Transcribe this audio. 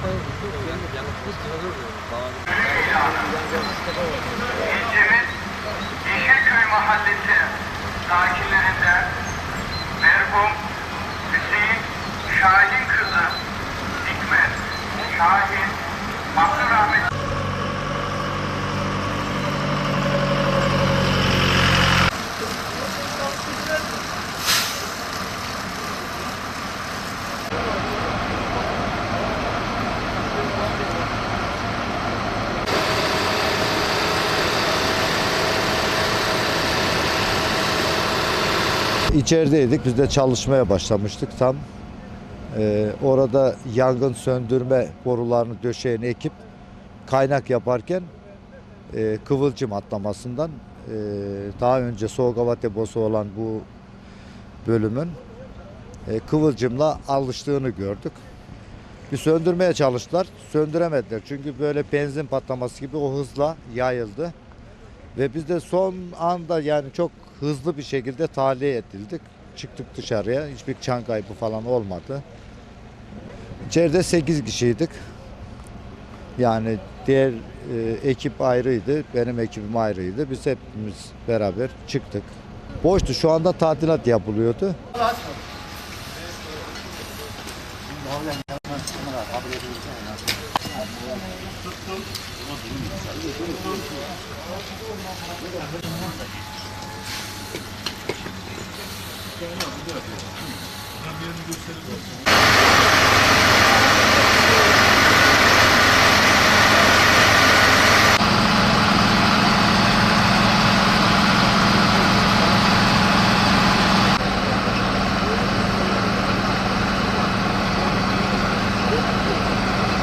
他有，有，有，两个，四，İçerideydik. Biz de çalışmaya başlamıştık tam. Ee, orada yangın söndürme borularını döşeğini ekip kaynak yaparken e, kıvılcım atlamasından e, daha önce soğuk hava deposu olan bu bölümün e, kıvılcımla alıştığını gördük. Bir söndürmeye çalıştılar. Söndüremediler. Çünkü böyle benzin patlaması gibi o hızla yayıldı. Ve biz de son anda yani çok hızlı bir şekilde tahliye edildik. Çıktık dışarıya. Hiçbir can kaybı falan olmadı. İçeride 8 kişiydik. Yani diğer e, ekip ayrıydı. Benim ekibim ayrıydı. Biz hepimiz beraber çıktık. Boştu. Şu anda tadilat yapılıyordu. Sen ne yapıyorsun? Ben bir yerini göstereyim.